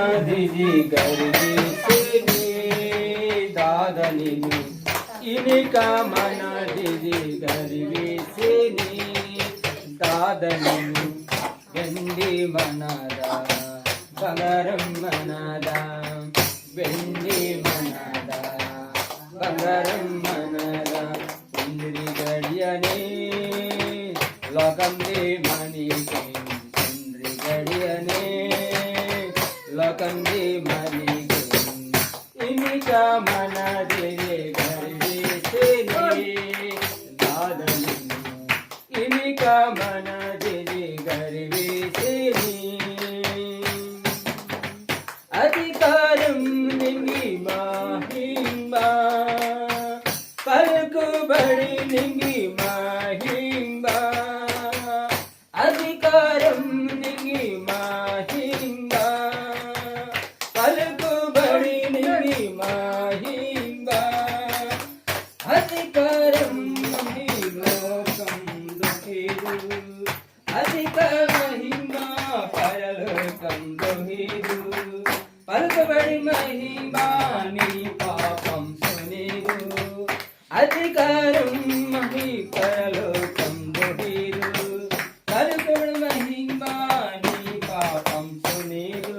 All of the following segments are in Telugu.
మనదిది గర్విసిని దాదనిను ఇనిక మనదిది గర్విసిని దాదనిను వెండి మనదా బంగారం మనదా వెండి మనదా బంగారం మనదా. ఇంద్రి గడియనే లోకం దే మణికే ಲಕಂದಿ ಮರಿಗೆ ಇಮಿತ ಮನದಿಗೆ ಗರ್ಜಿಸಿನಿ ದಾದನು ಇಮಿತ ಮನದಿಗೆ ಗರ್ವಿಸಿನಿ ಅಧಿಕಾರಂ ನಿಂಗಿ ಮಾಹಿಂಬ ಪಲ್ಕು ಬಡಿ ನಿಂಗಿ ಮಾಹಿಂಬ ಅಧಿಕಾರಂ అధిక మహిమా పరలోకం దుఃఖిరు పలుకబడి మహిమా నీ పాపం సునీరు అధికారం మహి పరలోకం దుఃఖిరు పలుకబడి మహిమా నీ పాపం సునీరు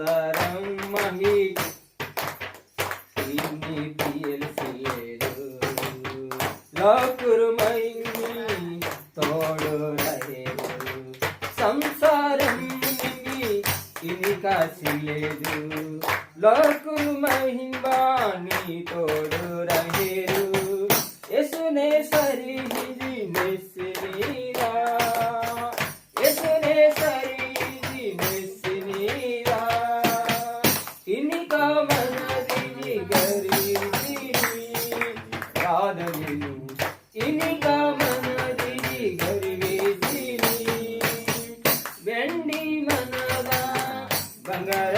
సంసారం మహి ఇన్ని తెలిసిలేదు లోకురు తోడు రహేరు సంసారం ఇది కాసిలేదు లోకురు తోడు 应该